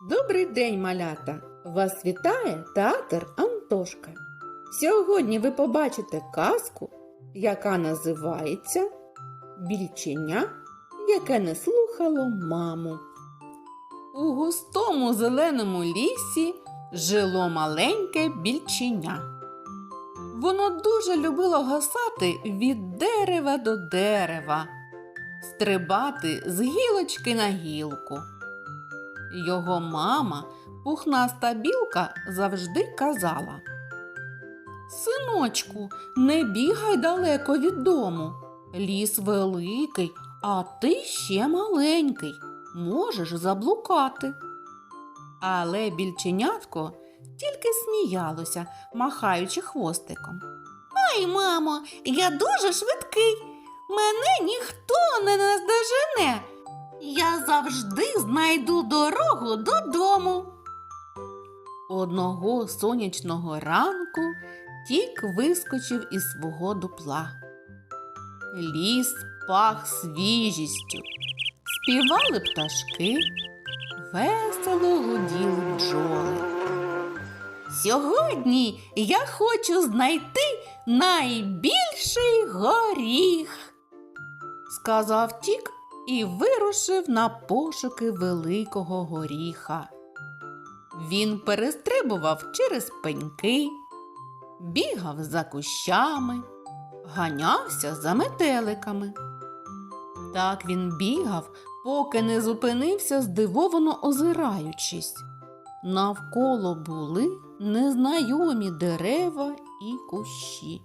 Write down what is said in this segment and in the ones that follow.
Добрий день, малята! Вас вітає театр Антошка. Сьогодні ви побачите казку, яка називається Більченя, яке не слухало маму. У густому зеленому лісі жило маленьке більченя. Воно дуже любило гасати від дерева до дерева, стрибати з гілочки на гілку. Його мама, пухнаста білка, завжди казала Синочку, не бігай далеко від дому. Ліс великий, а ти ще маленький, можеш заблукати. Але більченятко тільки сміялося, махаючи хвостиком. Ай, мамо, я дуже швидкий. Мене ніхто не наздожене. Я завжди знайду дорогу додому. Одного сонячного ранку тік вискочив із свого дупла. Ліс пах свіжістю, співали пташки, весело гуділи бджоли. Сьогодні я хочу знайти найбільший горіх, сказав тік і вирушив на пошуки великого горіха. Він перестрибував через пеньки, бігав за кущами, ганявся за метеликами. Так він бігав, поки не зупинився, здивовано озираючись. Навколо були незнайомі дерева і кущі.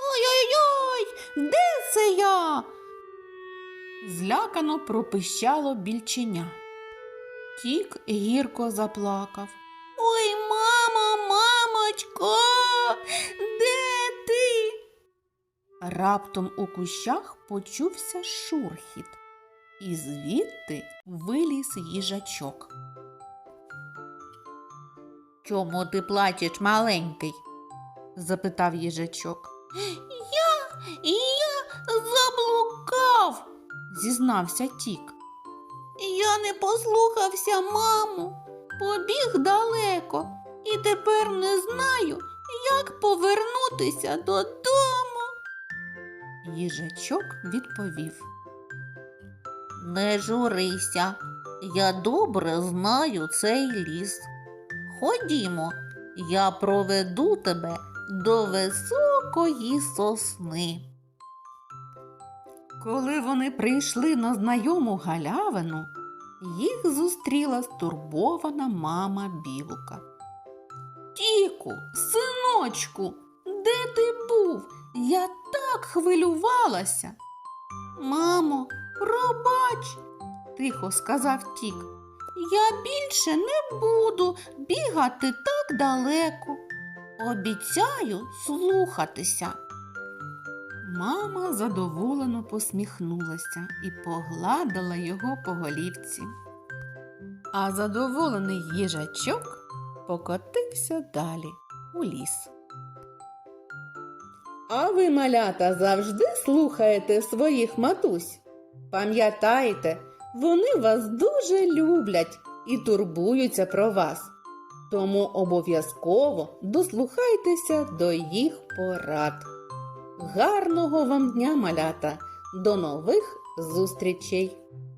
Ой-ой-ой, де це я? Злякано пропищало більченя. Тік гірко заплакав. Ой, мамо, мамочко, де ти? Раптом у кущах почувся шурхіт, і звідти виліз їжачок. Чому ти плачеш, маленький? запитав їжачок. Я, я заблукав, зізнався тік. Я не послухався маму, побіг далеко і тепер не знаю, як повернутися додому. Їжачок відповів. Не журися, я добре знаю цей ліс. Ходімо, я проведу тебе до високої сосни. Коли вони прийшли на знайому галявину, їх зустріла стурбована мама білка. Тіку, синочку, де ти був? Я так хвилювалася. Мамо, пробач, тихо сказав тік. Я більше не буду бігати так далеко. Обіцяю слухатися. Мама задоволено посміхнулася і погладила його по голівці. А задоволений їжачок покотився далі у ліс. А ви, малята, завжди слухаєте своїх матусь. Пам'ятайте, вони вас дуже люблять і турбуються про вас. Тому обов'язково дослухайтеся до їх порад. Гарного вам дня, малята! До нових зустрічей!